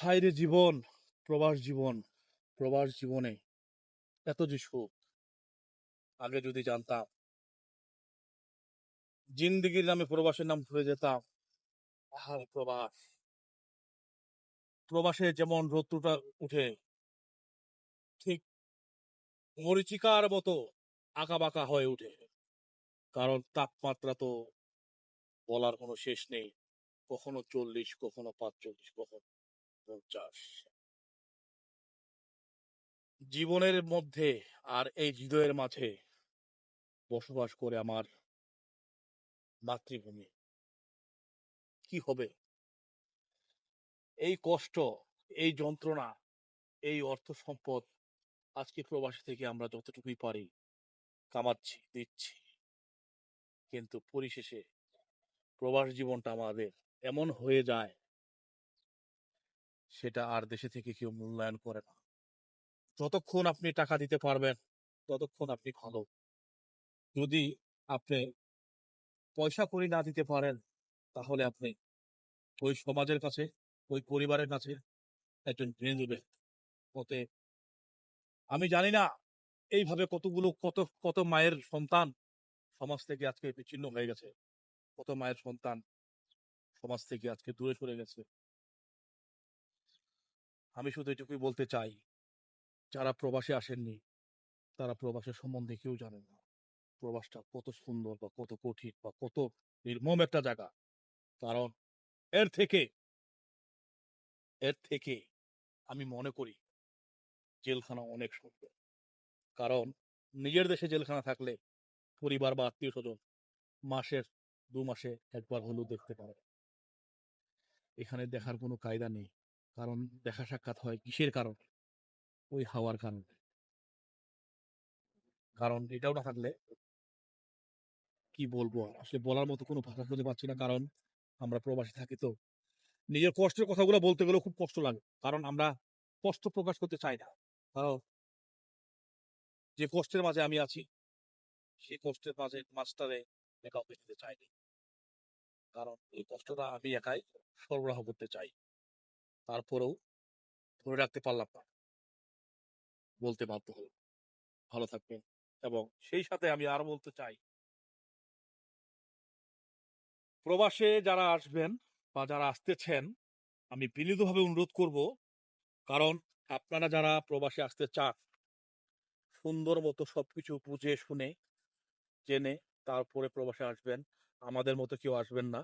হায় রে জীবন, প্রবাস জীবন, প্রবাস জীবনে এত যে সুখ। আগে যদি জানতাম। জিন্দিগির নামে প্রবাসের নাম ভুলে যেতাম। আহার প্রবাস। প্রবাসে যেমন রৌদ্রটা উঠে, ঠিক মরিচিকার মতো বাঁকা হয়ে উঠে। কারণ তাপমাত্রা তো বলার কোনো শেষ নেই। কখনো চল্লিশ, কখনো পাঁচচল্লিশ, কখনো পঞ্চাশ জীবনের মধ্যে আর এই হৃদয়ের মাঝে বসবাস করে আমার মাতৃভূমি। কি হবে? এই কষ্ট, এই যন্ত্রণা, এই অর্থ সম্পদ আজকে প্রবাসী থেকে আমরা যতটুকুই পারি কামাচ্ছি, দিচ্ছি। কিন্তু পরিশেষে প্রবাস জীবনটা আমাদের এমন হয়ে যায় সেটা আর দেশে থেকে কেউ মূল্যায়ন করে না। যতক্ষণ আপনি টাকা দিতে পারবেন, ততক্ষণ আপনি ভালো। যদি আপনি পয়সা করি না দিতে পারেন, তাহলে আপনি ওই সমাজের কাছে, ওই পরিবারের কাছে একজন জেনে দেবে হতে আমি জানি না এইভাবে কতগুলো, কত কত মায়ের সন্তান সমাজ থেকে আজকে বিচ্ছিন্ন হয়ে গেছে। কত মায়ের সন্তান সমাজ থেকে আজকে দূরে সরে গেছে। আমি শুধু এটুকুই বলতে চাই, যারা প্রবাসে আসেননি, তারা প্রবাসের সম্বন্ধে কেউ জানেন না। প্রবাসটা কত সুন্দর বা কত কঠিন বা কত নির্মম একটা জায়গা। কারণ এর থেকে এর থেকে আমি মনে করি জেলখানা অনেক সুন্দর। কারণ নিজের দেশে জেলখানা থাকলে পরিবার বা আত্মীয় স্বজন মাসের দু মাসে একবার হলেও দেখতে পারে। এখানে দেখার কোনো কায়দা নেই। কারণ দেখা সাক্ষাৎ হয় কিসের কারণে? ওই হাওয়ার কারণে। কারণ এটাও না থাকলে কি বলব? আসলে বলার মতো কোনো ভাষা খুঁজে পাচ্ছি না কারণ আমরা প্রবাসী থাকি তো। নিজের কষ্টের কথাগুলো বলতে গেলেও খুব কষ্ট লাগে। কারণ আমরা কষ্ট প্রকাশ করতে চাই না। কারণ যে কষ্টের মাঝে আমি আছি সেই কষ্টের মাঝে মাঝটারে কাউকে দিতে চাইনি। কারণ এই কষ্টটা আমি একাই সরবরাহ করতে চাই। তারপরেও ধরে রাখতে পারলাম না। বলতে বাধ্য হল ভালো থাকবেন এবং সেই সাথে আমি আর বলতে চাই। প্রবাসে যারা আসবেন বা যারা আসতেছেন, আমি বিনীতভাবে অনুরোধ করব, কারণ আপনারা যারা প্রবাসে আসতে চান, সুন্দর মতো সবকিছু বুঝে, শুনে, জেনে তারপরে প্রবাসে আসবেন। আমাদের মতো কেউ আসবেন না।